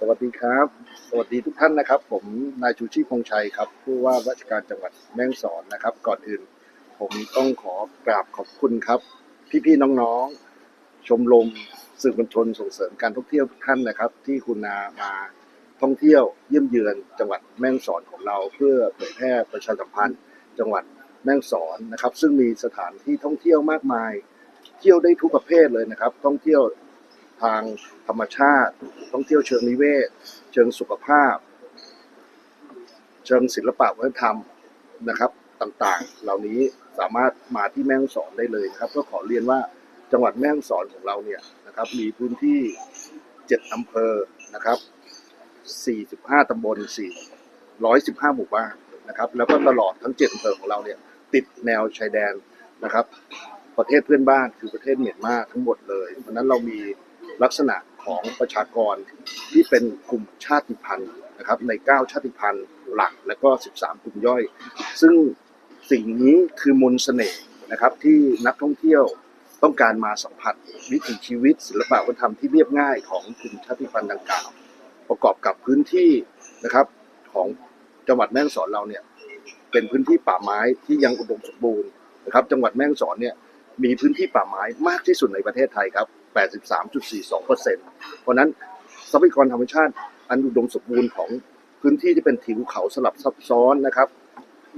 สวัสดีครับ สวัสดีทุกท่านนะครับ ผมนายชูชีพพงชัยครับผู้ว่าราชการจังหวัดแม่ฮ่องสอนนะครับ ก่อนอื่น ผมต้องขอกราบขอบคุณครับ พี่ๆน้องๆ ชมรมสื่อมวลชนส่งเสริมการท่องเที่ยวทุกท่านนะครับ ที่คุณนามาท่องเที่ยวเยี่ยมเยือนจังหวัดแม่ฮ่องสอนของเรา เพื่อเผยแพร่ประชาสัมพันธ์ จังหวัดแม่ฮ่องสอนนะครับ ซึ่งมีสถานที่ท่องเที่ยวมากมาย เที่ยวได้ทุกประเภทเลยนะครับ ท่องเที่ยว ทางธรรมชาติ ท่องเที่ยวเชิงนิเวศ เชิงสุขภาพ เชิงศิลปะวัฒนธรรมนะครับ ต่างๆ เหล่านี้สามารถมาที่แม่ฮ่องสอนได้เลยครับ ก็ขอเรียนว่าจังหวัดแม่ฮ่องสอนของเราเนี่ยนะครับ มีพื้นที่เจ็ดอำเภอนะครับสี่สิบห้าตำบลสี่ร้อยสิบห้าหมู่บ้านนะครับ แล้วก็ตลอดทั้งเจ็ดอำเภอของเราเนี่ย ติดแนวชายแดนนะครับ ประเทศเพื่อนบ้านคือประเทศเมียนมาทั้งหมดเลยเพราะนั้นเรามี ลักษณะของประชากรที่เป็นกลุ่มชาติพันธุ์นะครับใน 9 ชาติพันธุ์หลักและก็ 13 กลุ่มย่อย ซึ่งสิ่งนี้คือมนต์เสน่ห์นะครับที่นักท่องเที่ยวต้องการมาสัมผัสวิถีชีวิต ศิลปะวัฒนธรรมที่เรียบง่ายของกลุ่มชาติพันธุ์ดังกล่าว ประกอบกับพื้นที่นะครับของจังหวัดแม่ฮ่องสอนเราเนี่ยเป็นพื้นที่ป่าไม้ที่ยังอุดมสมบูรณ์นะครับ จังหวัดแม่ฮ่องสอนเนี่ย มีพื้นที่ป่าไม้มากที่สุดในประเทศไทยครับ 83.42เปอร์เพราะนั้นทรัพยากรธรรมชาติอันอุดมสมบูรณ์ของพื้นที่ที่เป็นทิวเขาสลับซับซ้อนนะครับ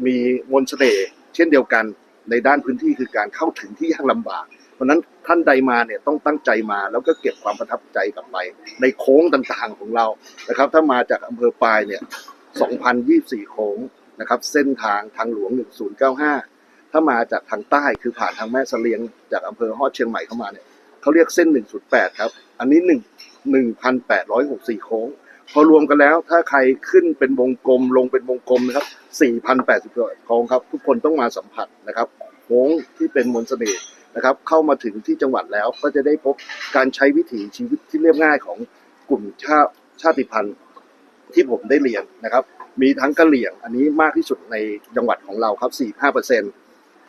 มีมนต์เสน่ห์เช่นเดียวกันในด้านพื้นที่คือการเข้าถึงที่ยากลำบาก เพราะฉะนั้นท่านใดมาเนี่ยต้องตั้งใจมาแล้วก็เก็บความประทับใจกลับไป ในโค้งต่างๆของเรานะครับ ถ้ามาจากอำเภอปลายเนี่ย 2,024 โค้งนะครับ เส้นทางทางหลวง 1095 ถ้ามาจากทางใต้คือผ่านทางแม่เสลียง จากอำเภอฮอดเชียงใหม่เข้ามาเนี่ยเขาเรียกเส้น 108 ครับ อันนี้ 1 1,864 โค้ง พอรวมกันแล้วถ้าใครขึ้นเป็นวงกลมลงเป็นวงกลมนะครับ 4,080 โค้งครับ ทุกคนต้องมาสัมผัสนะครับโค้งที่เป็นมนต์เสน่ห์นะครับ เข้ามาถึงที่จังหวัดแล้วก็จะได้พบการใช้วิถีชีวิตที่เรียบง่ายของกลุ่มชาติชาติพันธุ์ที่ผมได้เรียนนะครับ มีทั้งกะเหลี่ยง อันนี้มากที่สุดในจังหวัดของเราครับ 45เปอร์เซ็นต์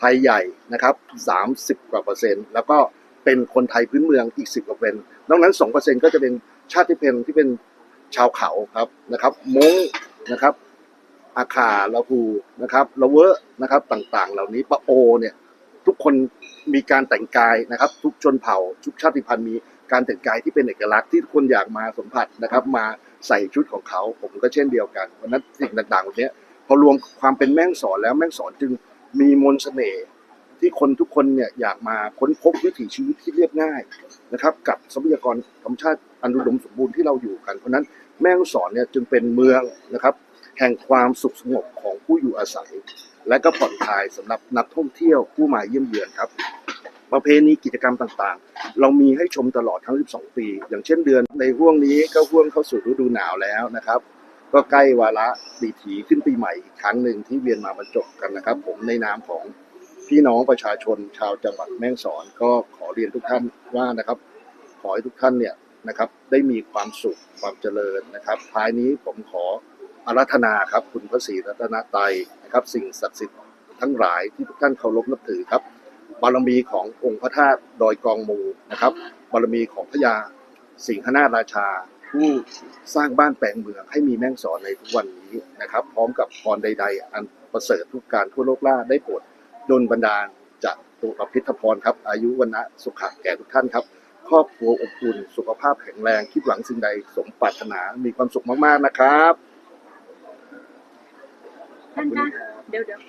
ไทยใหญ่นะครับ30 กว่าเปอร์เซ็นต์ แล้วก็เป็นคนไทยพื้นเมืองอีก 10 กว่าเปอร์เซ็นต์นอกนั้น2เปอร์เซ็นต์ก็จะเป็นชาติพันธุ์ที่เป็นชาวเขาครับนะครับมงนะครับอาคาละหูนะครับละเวอะนะครับต่างๆ เหล่านี้ปะโอเนี่ยทุกคนมีการแต่งกายนะครับ ทุกชนเผ่า ทุกชาติพันธุ์มีการแต่งกายที่เป็นเอกลักษณ์ที่ทุกคนอยากมาสัมผัสนะครับ มาใส่ชุดของเขาผมก็เช่นเดียวกันเพราะฉะนั้นสิ่งต่างๆเหล่านี้พอรวมความเป็นแม่งสอนแล้วแม่งสอนจึง มีมนต์เสน่ห์ที่คนทุกคนเนี่ยอยากมาค้นพบวิถีชีวิตที่เรียบง่ายนะครับ กับทรัพยากรธรรมชาติอันอุดมสมบูรณ์ที่เราอยู่กัน เพราะนั้นแม่งสอนเนี่ยจึงเป็นเมืองนะครับ แห่งความสุขสงบของผู้อยู่อาศัย และก็ผ่อนคลายสำหรับนักท่องเที่ยวผู้มาเยี่ยมเยือนครับประเพณีกิจกรรมต่างๆ เรามีให้ชมตลอดทั้ง 12 ปี อย่างเช่นเดือนในห่วงนี้ก็ห่วงเข้าสู่ฤดูหนาวแล้วนะครับ ก็ใกล้วาระปีถีขึ้นปีใหม่อีกครั้งหนึ่งที่เวียนมาบรรจบกันนะครับ ผมในนามของพี่น้องประชาชนชาวจังหวัดแม่ฮ่องสอนก็ขอเรียนทุกท่านว่านะครับ ขอให้ทุกท่านเนี่ยนะครับ ได้มีความสุขความเจริญนะครับ ท้ายนี้ผมขออารัธนาครับคุณพระศรีรัตนตรัยนะครับ สิ่งศักดิ์สิทธิ์ทั้งหลายที่ทุกท่านเคารพนับถือครับ บารมีขององค์พระธาตุดอยกองมูนะครับ บารมีของพระยาสิงหนาถราชา ผู้สร้างบ้านแปลงเมืองให้มีแม่งสอนในทุกวันนี้นะครับ พร้อมกับพรใด ๆ อันประเสริฐทุกการทั่วโลกล่าได้โปรดดลบันดาลจากตัวอภิธพรครับ อายุวันนะสุขะแก่ทุกท่านครับครอบครัวอบอุ่นสุขภาพแข็งแรงคิดหวังสิ่งใดสมปรารถนามีความสุขมากๆนะครับ ท่านคะเดี๋ยวเดี๋ยว